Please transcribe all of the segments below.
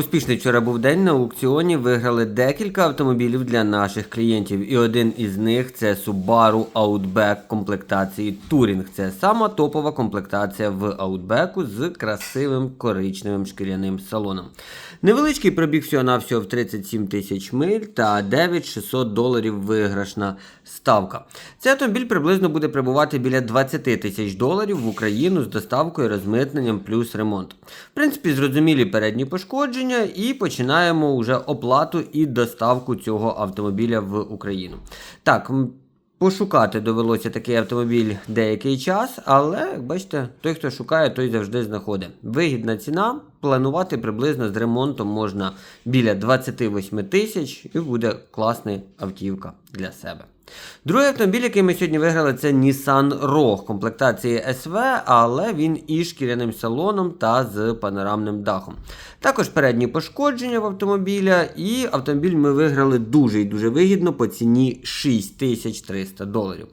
Успішний вчора був день на аукціоні. Виграли декілька автомобілів для наших клієнтів. І один із них це Subaru Outback комплектації Touring. Це сама топова комплектація в Outback з красивим коричневим шкіряним салоном. Невеличкий пробіг всього навсього в 37 тисяч миль та 9600 доларів виграшна ставка. Цей автомобіль приблизно буде прибувати біля 20 тисяч доларів в Україну з доставкою, розмитненням плюс ремонт. В принципі, зрозумілі передні пошкодження, і починаємо вже оплату і доставку цього автомобіля в Україну. Так. Пошукати довелося такий автомобіль деякий час, але, бачите, той, хто шукає, той завжди знаходить. Вигідна ціна. Планувати приблизно з ремонтом можна біля 28 тисяч і буде класна автівка для себе. Другий автомобіль, який ми сьогодні виграли, це Nissan Rogue комплектації SV, але він із шкіряним салоном та з панорамним дахом. Також передні пошкодження в автомобіля, і автомобіль ми виграли дуже і дуже вигідно по ціні 6300 доларів.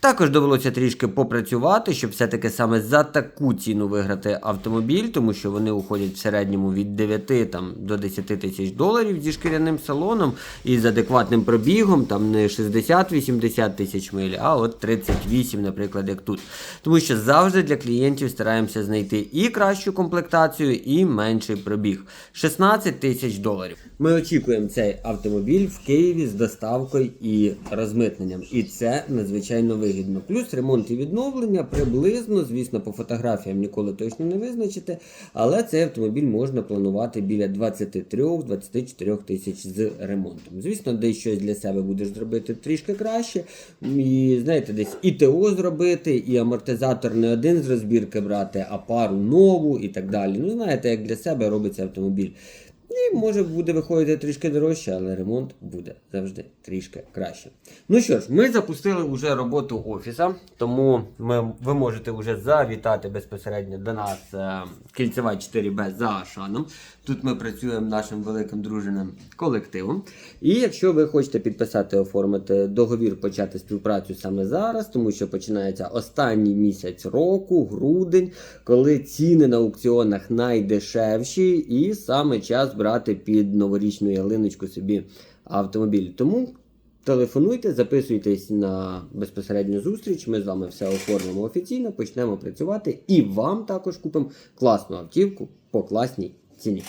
Також довелося трішки попрацювати, щоб все-таки саме за таку ціну виграти автомобіль, тому що вони уходять в середньому від 9 там, до 10 тисяч доларів зі шкіряним салоном і з адекватним пробігом, там не 60-80 тисяч миль, а от 38, наприклад, як тут. Тому що завжди для клієнтів стараємося знайти і кращу комплектацію, і менший пробіг. 16 тисяч доларів. Ми очікуємо цей автомобіль в Києві з доставкою і розмитненням. І це надзвичайно вигідно. Плюс ремонт і відновлення приблизно, звісно, по фотографіям ніколи точно не визначите. Але цей автомобіль можна планувати біля 23-24 тисяч з ремонтом. Звісно, десь щось для себе будеш зробити трішки краще. І знаєте, десь і ТО зробити, і амортизатор не один з розбірки брати, а пару нову і так далі. Ну, знаєте, як для себе робиться автомобіль. Може буде виходити трішки дорожче, але ремонт буде завжди трішки краще. Ну що ж, ми запустили вже роботу офіса, тому ми, ви можете вже завітати безпосередньо до нас е, кільцева 4Б за Ашаном. Тут ми працюємо нашим великим дружинним колективом. І якщо ви хочете підписати, оформити договір, почати співпрацю саме зараз, тому що починається останній місяць року, грудень, коли ціни на аукціонах найдешевші, і саме час брати під новорічну ялиночку собі автомобіль. Тому телефонуйте, записуйтесь на безпосередню зустріч. Ми з вами все оформимо офіційно, почнемо працювати і вам також купимо класну автівку по класній ціні.